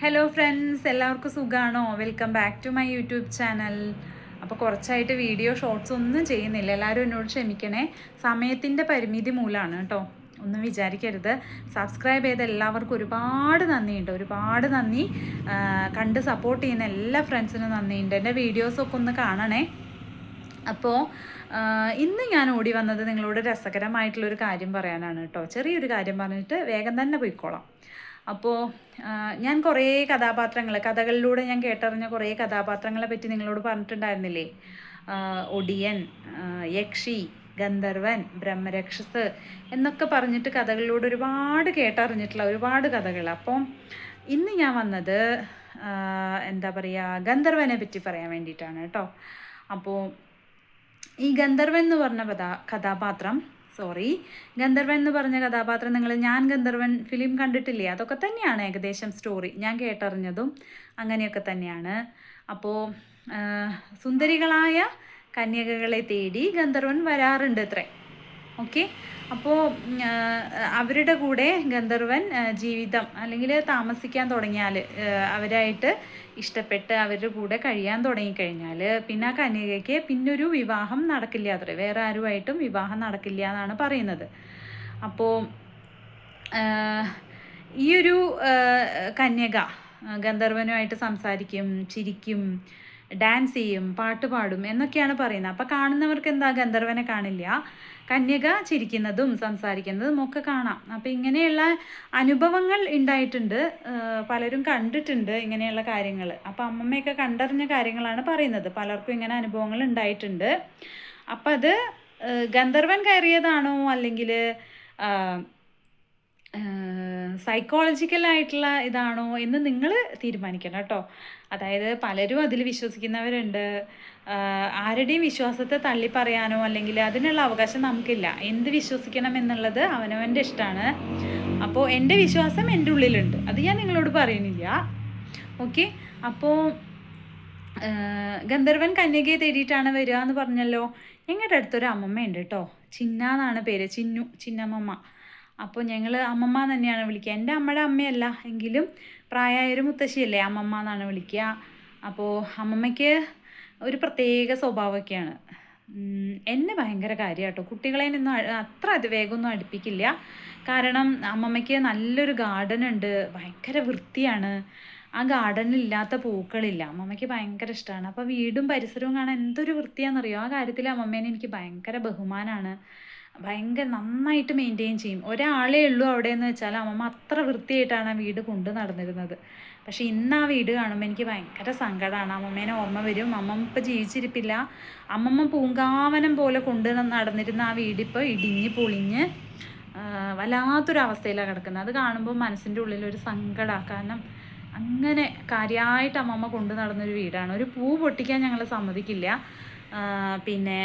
Hello friends എല്ലാവർക്കും സുഖമാണോ welcome back to my YouTube channel അപ്പോൾ കുറച്ചായിട്ട് വീഡിയോ ഷോർട്സ് ഒന്നും ചെയ്യുന്നില്ല. എല്ലാവരും എന്നോട് ക്ഷമിക്കണേ. സമയത്തിന്റെ പരിമിതി മൂലമാണ് കേട്ടോ. ഒന്നും വിചാരിക്കരുത്. സബ്സ്ക്രൈബ് ചെയ്ത എല്ലാവർക്കും ഒരുപാട് നന്ദിയുണ്ട്. ഒരുപാട് നന്ദി. കണ്ട് സപ്പോർട്ട് ചെയ്യുന്ന എല്ലാ ഫ്രണ്ട്സിനും നന്ദിയുണ്ട്. എന്റെ വീഡിയോസൊക്കെ ഒന്ന് കാണണേ. അപ്പോൾ ഇന്ന് ഞാൻ ഓടി വന്നത് നിങ്ങളോട് രസകരമായിട്ടുള്ളൊരു കാര്യം പറയാനാണ് കേട്ടോ. ചെറിയൊരു കാര്യം പറഞ്ഞിട്ട് വേഗം തന്നെ പോയിക്കോളാം. അപ്പോൾ ഞാൻ കുറേ കഥാപാത്രങ്ങൾ കഥകളിലൂടെ ഞാൻ കേട്ടറിഞ്ഞ കുറേ കഥാപാത്രങ്ങളെ പറ്റി നിങ്ങളോട് പറഞ്ഞിട്ടുണ്ടായിരുന്നില്ലേ? ഒടിയൻ യക്ഷി ഗന്ധർവൻ ബ്രഹ്മരക്ഷസ് എന്നൊക്കെ പറഞ്ഞിട്ട് കഥകളിലൂടെ ഒരുപാട് കേട്ടറിഞ്ഞിട്ടുള്ള ഒരുപാട് കഥകൾ അപ്പം ഇന്ന് ഞാൻ വന്നത് എന്താ പറയുക ഗന്ധർവനെ പറ്റി പറയാൻ വേണ്ടിയിട്ടാണ് കേട്ടോ. അപ്പോൾ ഈ ഗന്ധർവൻ എന്ന് പറഞ്ഞ കഥാ കഥാപാത്രം സോറി ഗന്ധർവൻ എന്ന് പറഞ്ഞ കഥാപാത്രം നിങ്ങൾ ഞാൻ ഗന്ധർവൻ ഫിലിം കണ്ടിട്ടില്ലേ? അതൊക്കെ തന്നെയാണ് ഏകദേശം സ്റ്റോറി ഞാൻ കേട്ടറിഞ്ഞതും അങ്ങനെയൊക്കെ തന്നെയാണ്. അപ്പോൾ സുന്ദരികളായ കന്യകകളെ തേടി ഗന്ധർവൻ വരാറുണ്ട് അത്രേ ഓക്കെ. അപ്പോൾ അവരുടെ കൂടെ ഗന്ധർവൻ ജീവിതം അല്ലെങ്കിൽ താമസിക്കാൻ തുടങ്ങിയാൽ അവരായിട്ട് ഇഷ്ടപ്പെട്ട് അവരുടെ കൂടെ കഴിയാൻ തുടങ്ങിക്കഴിഞ്ഞാൽ പിന്നെ ആ കന്യകയ്ക്ക് പിന്നൊരു വിവാഹം നടക്കില്ല അത്ര. വേറെ ആരുമായിട്ടും വിവാഹം നടക്കില്ല എന്നാണ് പറയുന്നത്. അപ്പോൾ ഈ ഒരു കന്യക ഗന്ധർവനുമായിട്ട് സംസാരിക്കും ചിരിക്കും ഡാൻസ് ചെയ്യും പാട്ട് പാടും എന്നൊക്കെയാണ് പറയുന്നത്. അപ്പോൾ കാണുന്നവർക്ക് എന്താ ഗന്ധർവനെ കാണില്ല. കന്യക ചിരിക്കുന്നതും സംസാരിക്കുന്നതും ഒക്കെ കാണാം. അപ്പോൾ ഇങ്ങനെയുള്ള അനുഭവങ്ങൾ ഉണ്ടായിട്ടുണ്ട്. പലരും കണ്ടിട്ടുണ്ട് ഇങ്ങനെയുള്ള കാര്യങ്ങൾ. അപ്പോൾ അമ്മമ്മയൊക്കെ കണ്ടറിഞ്ഞ കാര്യങ്ങളാണ് പറയുന്നത്. പലർക്കും ഇങ്ങനെ അനുഭവങ്ങൾ ഉണ്ടായിട്ടുണ്ട്. അപ്പം അത് ഗന്ധർവൻ കയറിയതാണോ അല്ലെങ്കിൽ സൈക്കോളജിക്കൽ ആയിട്ടുള്ള ഇതാണോ എന്ന് നിങ്ങൾ തീരുമാനിക്കണം കേട്ടോ. അതായത് പലരും അതിൽ വിശ്വസിക്കുന്നവരുണ്ട്. ആരുടെയും വിശ്വാസത്തെ തള്ളി പറയാനോ അല്ലെങ്കിൽ അതിനുള്ള അവകാശം നമുക്കില്ല. എന്ത് വിശ്വസിക്കണം എന്നുള്ളത് അവനവന്റെ ഇഷ്ടമാണ് അപ്പോൾ എന്റെ വിശ്വാസം എന്റെ ഉള്ളിലുണ്ട്. അത് ഞാൻ നിങ്ങളോട് പറയുന്നില്ല. ഓക്കെ? അപ്പോൾ ഗന്ധർവൻ കന്യകയെ തേടിയിട്ടാണ് വരിക എന്ന് പറഞ്ഞല്ലോ. ഞങ്ങളുടെ അടുത്തൊരു അമ്മമ്മയുണ്ട് കേട്ടോ. ചിന്ന എന്നാണ് പേര്. ചിന്നു ചിന്നമ്മമ്മ. അപ്പോൾ ഞങ്ങൾ അമ്മമ്മ തന്നെയാണ് വിളിക്കുക. എന്റെ അമ്മയുടെ അമ്മയല്ല എങ്കിലും പ്രായമായൊരു മുത്തശ്ശിയല്ലേ അമ്മമ്മ എന്നാണ് വിളിക്കുക. അപ്പോൾ അമ്മമ്മയ്ക്ക് ഒരു പ്രത്യേക സ്വഭാവമൊക്കെയാണ്. എന്നെ ഭയങ്കര കാര്യമാട്ടോ കുട്ടികളെ ഒന്നും അത്ര അത് വേഗമൊന്നും അടുപ്പിക്കില്ല. കാരണം അമ്മമ്മയ്ക്ക് നല്ലൊരു ഗാർഡൻ ഉണ്ട് ഭയങ്കര വൃത്തിയാണ്. ആ ഗാർഡനിൽ ഇല്ലാത്ത പൂക്കളില്ല. അമ്മമ്മയ്ക്ക് ഭയങ്കര ഇഷ്ടമാണ് അപ്പോൾ വീടും പരിസരവും കാണാൻ എന്തൊരു വൃത്തിയാണെന്നറിയോ? ആ കാര്യത്തിൽ അമ്മമ്മേനെ എനിക്ക് ഭയങ്കര ബഹുമാനമാണ് ഭയങ്കര നന്നായിട്ട് മെയിന്റെയിൻ ചെയ്യും. ഒരാളേ ഉള്ളൂ അവിടെ എന്ന് വെച്ചാൽ അമ്മമ്മ അത്ര വൃത്തിയായിട്ടാണ് ആ വീട് കൊണ്ടു നടന്നിരുന്നത്. പക്ഷെ ഇന്ന് ആ വീട് കാണുമ്പോൾ എനിക്ക് ഭയങ്കര സങ്കടമാണ് അമ്മമ്മേനെ ഓർമ്മ വരും. അമ്മമ്മ ഇപ്പോൾ ജീവിച്ചിരിപ്പില്ല. അമ്മമ്മ പൂങ്കാവനം പോലെ കൊണ്ട് നടന്നിരുന്ന ആ വീടിപ്പോൾ ഇടിഞ്ഞ് പൊളിഞ്ഞ് വല്ലാത്തൊരവസ്ഥയിലാണ് കിടക്കുന്നത്. അത് കാണുമ്പോൾ മനസ്സിന്റെ ഉള്ളിൽ ഒരു സങ്കടമാണ് കാരണം അങ്ങനെ കാര്യമായിട്ട് അമ്മമ്മ കൊണ്ടു നടന്നൊരു വീടാണ്. ഒരു പൂ പൊട്ടിക്കാൻ ഞങ്ങൾ സമ്മതിക്കില്ല. പിന്നെ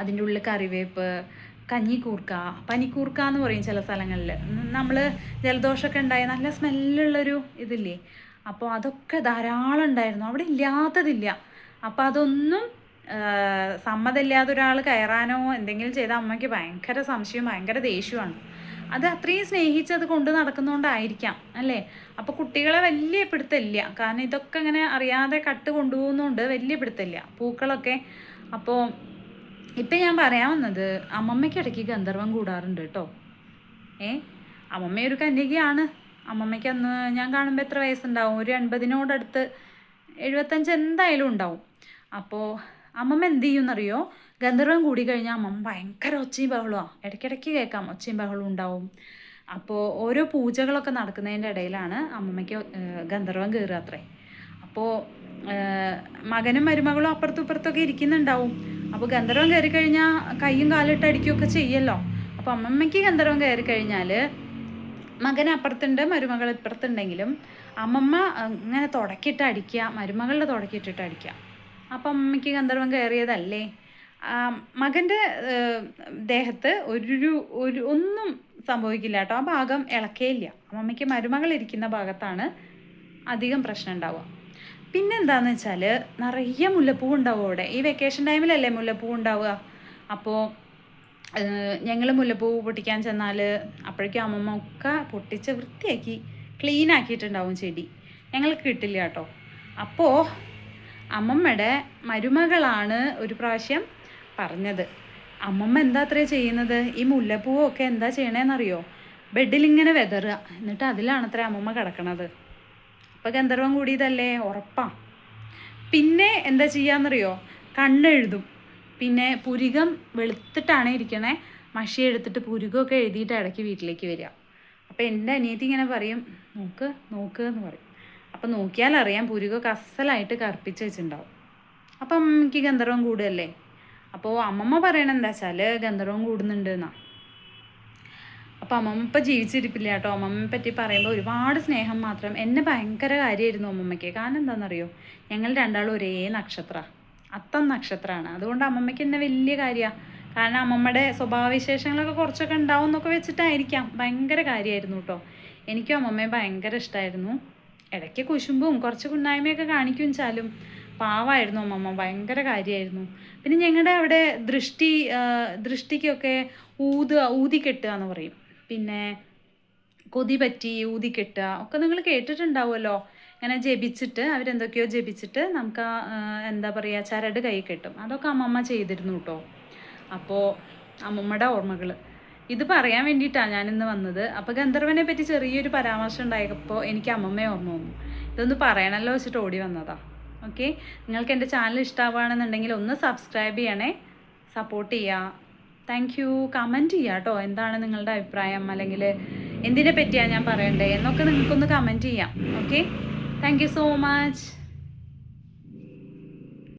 അതിന്റെ ഉള്ളിൽ കറിവേപ്പ് കഞ്ഞിക്കൂർക്ക പനിക്കൂർക്ക എന്ന് പറയും ചില സ്ഥലങ്ങളിൽ. നമ്മൾ ജലദോഷമൊക്കെ ഉണ്ടായ നല്ല സ്മെല്ലുള്ളൊരു ഇതില്ലേ? അപ്പോൾ അതൊക്കെ ധാരാളം ഉണ്ടായിരുന്നു. അവിടെ ഇല്ലാത്തതില്ല. അപ്പോൾ അതൊന്നും സമ്മതമില്ലാതെ ഒരാൾ കയറാനോ എന്തെങ്കിലും ചെയ്ത അമ്മയ്ക്ക് ഭയങ്കര സംശയം ഭയങ്കര ദേഷ്യമാണ് അത് അത്രയും അത് കൊണ്ട് നടക്കുന്നതുകൊണ്ടായിരിക്കാം അല്ലേ? അപ്പോൾ കുട്ടികളെ വലിയ പിടുത്തമില്ല. കാരണം ഇതൊക്കെ ഇങ്ങനെ അറിയാതെ കട്ട് കൊണ്ടുപോകുന്നതുകൊണ്ട് വലിയ പിടുത്തമില്ല. പൂക്കളൊക്കെ. അപ്പോൾ ഇപ്പം ഞാൻ പറയാൻ വന്നത് അമ്മമ്മയ്ക്ക് ഇടയ്ക്ക് ഗന്ധർവം കൂടാറുണ്ട് കേട്ടോ. ഏ? അമ്മമ്മ ഒരു കന്യകയാണ്. അമ്മമ്മയ്ക്ക് അന്ന് ഞാൻ കാണുമ്പോൾ എത്ര വയസ്സുണ്ടാവും? ഒരു എൺപതിനോടടുത്ത് എഴുപത്തഞ്ച് എന്തായാലും ഉണ്ടാവും. അപ്പോൾ അമ്മമ്മ എന്ത് ചെയ്യുമെന്നറിയോ ഗന്ധർവം കൂടി കഴിഞ്ഞാൽ അമ്മമ്മ ഭയങ്കര ഒച്ചയും ബഹളമാണ് ഇടയ്ക്കിടയ്ക്ക് കേൾക്കാം. ഒച്ചയും ബഹളവും ഉണ്ടാവും. അപ്പോൾ ഓരോ പൂജകളൊക്കെ നടക്കുന്നതിന്റെ ഇടയിലാണ് അമ്മമ്മയ്ക്ക് ഗന്ധർവം കയറുക അത്രേ. അപ്പോൾ മകനും മരുമകളും അപ്പുറത്തും ഇപ്പുറത്തൊക്കെ ഇരിക്കുന്നുണ്ടാവും. അപ്പോൾ ഗന്ധർവം കയറി കഴിഞ്ഞാൽ കൈയും കാലിട്ട് അടിക്കുകയൊക്കെ ചെയ്യല്ലോ. അപ്പോൾ അമ്മമ്മയ്ക്ക് ഗന്ധർവം കയറി കഴിഞ്ഞാൽ മകൻ അപ്പുറത്തുണ്ട് മരുമകൾ ഇപ്പുറത്തുണ്ടെങ്കിലും അമ്മമ്മ ഇങ്ങനെ തുടക്കിയിട്ട് അടിക്കുക മരുമകളുടെ തുടക്കിയിട്ടിട്ട് അടിക്കുക. അപ്പം അമ്മയ്ക്ക് ഗന്ധർവം കയറിയതല്ലേ? മകന്റെ ദേഹത്ത് ഒരു ഒരു ഒന്നും സംഭവിക്കില്ല കേട്ടോ. ആ ഭാഗം ഇളക്കേയില്ല. അമ്മമ്മയ്ക്ക് മരുമകൾ ഇരിക്കുന്ന ഭാഗത്താണ് അധികം പ്രശ്നം ഉണ്ടാവുക. പിന്നെന്താന്ന് വെച്ചാൽ നിറയെ മുല്ലപ്പൂ ഉണ്ടാവും അവിടെ. ഈ വെക്കേഷൻ ടൈമിലല്ലേ മുല്ലപ്പൂ ഉണ്ടാവുക? അപ്പോൾ ഞങ്ങൾ മുല്ലപ്പൂ പൊട്ടിക്കാൻ ചെന്നാൽ അപ്പോഴേക്കും അമ്മമ്മ ഒക്കെ പൊട്ടിച്ച് വൃത്തിയാക്കി ക്ലീൻ ആക്കിയിട്ടുണ്ടാവും ചെടി. ഞങ്ങൾക്ക് കിട്ടില്ല കേട്ടോ. അപ്പോൾ അമ്മമ്മയുടെ മരുമകളാണ് ഒരു പ്രാവശ്യം പറഞ്ഞത്. അമ്മമ്മ എന്താ അത്രേ ചെയ്യുന്നത്? ഈ മുല്ലപ്പൂവൊക്കെ എന്താ ചെയ്യണേന്നറിയോ? ബെഡിലിങ്ങനെ വെതറുക. എന്നിട്ട് അതിലാണത്രേ അമ്മമ്മ കിടക്കണത്. അപ്പോൾ ഗന്ധർവം കൂടിയതല്ലേ? ഉറപ്പാ. പിന്നെ എന്താ ചെയ്യാന്നറിയോ? കണ്ണെഴുതും. പിന്നെ പുരികം വെളുത്തിട്ടാണ് ഇരിക്കണേ. മഷി എടുത്തിട്ട് പുരികമൊക്കെ എഴുതിയിട്ട് ഇടയ്ക്ക് വീട്ടിലേക്ക് വരിക. അപ്പോൾ എന്റെ അനിയത്തി ഇങ്ങനെ പറയും നോക്ക് നോക്ക് എന്ന് പറയും. അപ്പോൾ നോക്കിയാൽ അറിയാം പുരികമൊക്കെ അസലായിട്ട് കറുപ്പിച്ച് വെച്ചിട്ടുണ്ടാവും. അപ്പം എനിക്ക് ഗന്ധർവം കൂടുകയല്ലേ? അപ്പോൾ അമ്മമ്മ പറയണ എന്താ വെച്ചാൽ ഗന്ധർവം കൂടുന്നുണ്ട് എന്നാ. അപ്പോൾ അമ്മമ്മ ഇപ്പം ജീവിച്ചിരിപ്പില്ല കേട്ടോ. അമ്മമ്മയെ പറ്റി പറയുമ്പോൾ ഒരുപാട് സ്നേഹം മാത്രം. എന്നെ ഭയങ്കര കാര്യമായിരുന്നു അമ്മമ്മയ്ക്ക്. കാരണം എന്താണെന്നറിയോ ഞങ്ങൾ രണ്ടാളും ഒരേ നക്ഷത്ര. അത്തം നക്ഷത്രമാണ് അതുകൊണ്ട് അമ്മമ്മയ്ക്ക് എന്നെ വലിയ കാര്യമാണ് കാരണം അമ്മമ്മയുടെ സ്വഭാവവിശേഷങ്ങളൊക്കെ കുറച്ചൊക്കെ ഉണ്ടാവും എന്നൊക്കെ വെച്ചിട്ടായിരിക്കാം. ഭയങ്കര കാര്യമായിരുന്നു കേട്ടോ. എനിക്കും അമ്മമ്മയെ ഭയങ്കര ഇഷ്ടമായിരുന്നു ഇടയ്ക്ക് കുശുമ്പും കുറച്ച് കുന്നായ്മയൊക്കെ കാണിക്കും ചാലും. പാവായിരുന്നു അമ്മമ്മ. ഭയങ്കര കാര്യമായിരുന്നു പിന്നെ ഞങ്ങളുടെ അവിടെ ദൃഷ്ടി ദൃഷ്ടിക്കൊക്കെ ഊത് ഊതി കെട്ടുക എന്ന് പറയും. പിന്നെ കൊതി പറ്റി ഊതിക്കെട്ടുക ഒക്കെ നിങ്ങൾ കേട്ടിട്ടുണ്ടാവുമല്ലോ. ഇങ്ങനെ ജപിച്ചിട്ട് അവരെന്തൊക്കെയോ ജപിച്ചിട്ട് നമുക്ക് എന്താ പറയുക ചരട് കൈ കെട്ടും. അതൊക്കെ അമ്മമ്മ ചെയ്തിരുന്നു കേട്ടോ. അപ്പോൾ അമ്മമ്മയുടെ ഓർമ്മകൾ ഇത് പറയാൻ വേണ്ടിയിട്ടാണ് ഞാനിന്ന് വന്നത്. അപ്പോൾ ഗന്ധർവനെ പറ്റി ചെറിയൊരു പരാമർശം ഉണ്ടായപ്പോൾ എനിക്ക് അമ്മമ്മയെ ഓർമ്മ വന്നു. ഇതൊന്ന് പറയണമല്ലോ വെച്ചിട്ട് ഓടി വന്നതാ. ഓക്കെ? നിങ്ങൾക്ക് എന്റെ ചാനൽ ഇഷ്ടമാവുകയാണെന്നുണ്ടെങ്കിൽ ഒന്ന് സബ്സ്ക്രൈബ് ചെയ്യണേ. സപ്പോർട്ട് ചെയ്യുക. താങ്ക് യു കമന്റ് ചെയ്യുക കേട്ടോ എന്താണ് നിങ്ങളുടെ അഭിപ്രായം? അല്ലെങ്കിൽ എന്തിനെ പറ്റിയാണ് ഞാൻ പറയണ്ടേ? എന്നൊക്കെ നിങ്ങൾക്കൊന്ന് കമന്റ് ചെയ്യാം. Okay thank you so much